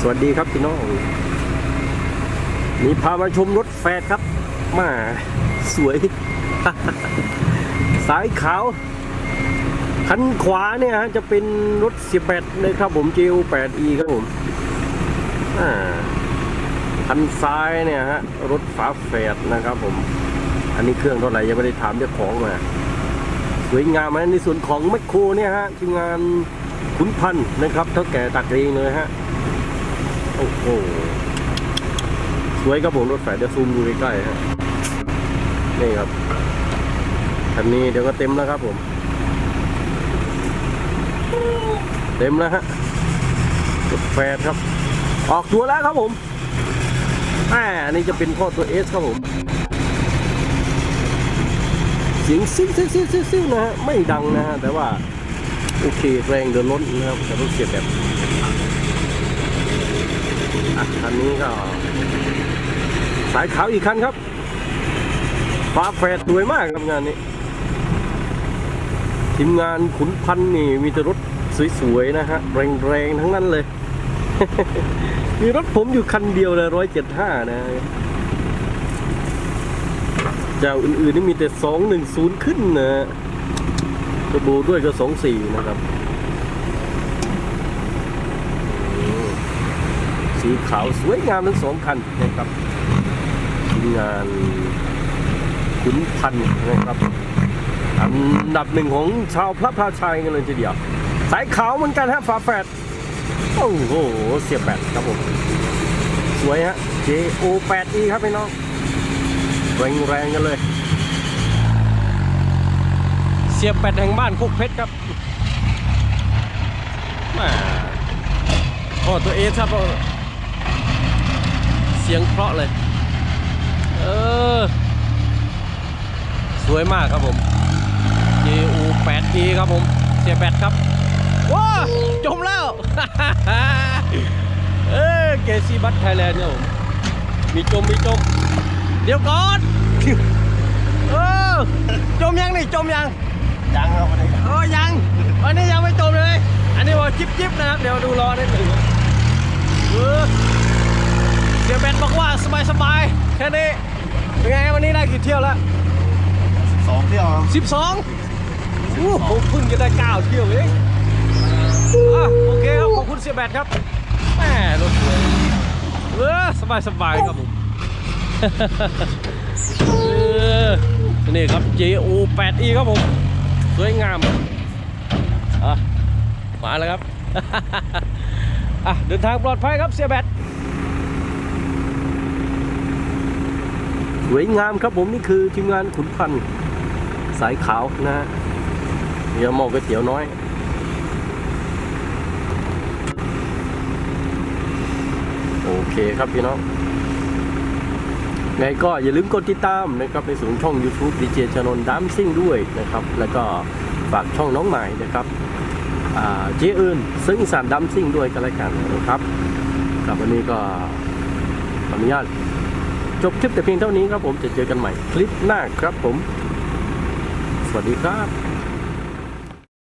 สวัสดีครับพี่น้องนี่พามาชมรถแฟดครับมาสวย สายขาวคันขวาเนี่ยฮะจะเป็นรถเสียแปดนะครับผม GU 8 E ครับผมอ่าคันซ้ายเนี่ยฮะรถฝาแฝดนะครับผม อันนี้เครื่องเท่าไหร่ยังไม่ได้ถามเจ้าของมาสวยงามนะในส่วนของแมคโครเนี่ยฮะทีมงานขุนพันธ์นะครับเท่าแก่ตักเองเลยฮะ โอ้โห สวยครับผมรถไฟเดี๋ยวซูมดูใกล้ๆฮะนี่ครับคันนี้เดี๋ยวก็เต็มแล้วครับผม เต็มแล้วฮะรถแฟครับ ออกตัวแล้วครับผมอ่าอันนี้จะเป็นท่อตัวเอสครับผม เสียงซิ่วซิ่วซิ่วซิ่วซิ่วนะฮะ ไม่ดังนะฮะ แต่ว่า โอเค แรงเดินล้นนะครับแต่ต้องเสียบแบบ คันนี้ก็ สายขาวอีกคันครับฟ้าแฝดสวยมากครับงานนี้ ทีมงานขุนพันธ์นี่มีแต่รถสวยๆนะฮะ แรงๆ ทั้งนั้นเลย มีรถผมอยู่คันเดียวเลยร้อยเจ็ดห้านะเจ้าอื่นๆนี่มีแต่สองหนึ่งศูนย์ขึ้นนะกระโบด้วยก็สองสี่นะครับ สีขาวสวยงามทั้งสองคันนะครับทีมงานขุนพันธ์นะครับอันดับหนึ่งของชาวพระพาชัยกันเลยทีเดียว สายขาวเหมือนกันฮะฝาแฝดโอ้โหเสียบแปดครับผม สวยฮะ JO 8 E ครับพี่น้อง แรงแรงๆกันเลย เสียบแปดแห่งบ้านโคกเพชรครับมาโอ้ตัวเอครับ สียงเพราะเลย เออ สวยมากครับผม JU 8 E ครับผม เสียแบตครับ ว้าจมแล้ว เออเกซีบัตไทยแลนด์เนี่ยผม มีจม มีจม เดี๋ยวก่อนเออจมยังนี่จมยัง ยังครับวันนี้โอ้ยังอันนี้ยังไม่จมเลย อันนี้ว่าจิบจิบนะครับ เดี๋ยวดูรอนิดหนึ่งเออเสียเบนบอกว่า สบายสบายๆแค่นี้เป็นไงวันนี้ได้กี่เที่ยวแล้วสองเที่ยวครับสิบสองผมเพิ่งจะได้เก้าเที่ยวเองอะโอเคครับขอบคุณเสียแบนครับแหมรถสวยเออสบายสบายๆครับผมเออนี่ครับ JO 8 E ครับผม สวยงามอะมาแล้วครับ อะ เดินทางปลอดภัยครับเสียแบต สวยงามครับผมนี่คือทีมงานขุนพันธ์สายขาวนะฮะเดี๋ยวมอกก๋วยเตี๋ยวน้อย โอเคครับพี่น้องไงก็อย่าลืมกดติดตามนะครับในส่วนช่อง YouTube ดีเจชนนดัมซิ่งด้วยนะครับ แล้วก็ฝากช่องน้องใหม่นะครับเจเอิญซึ่งอีสานดัมซิ่งด้วยกันแล้วกันนะครับกับวันนี้ก็ขออนุญาต จบคลิปแต่เพียงเท่านี้ครับผมจะเจอกันใหม่คลิปหน้าครับผม สวัสดีครับ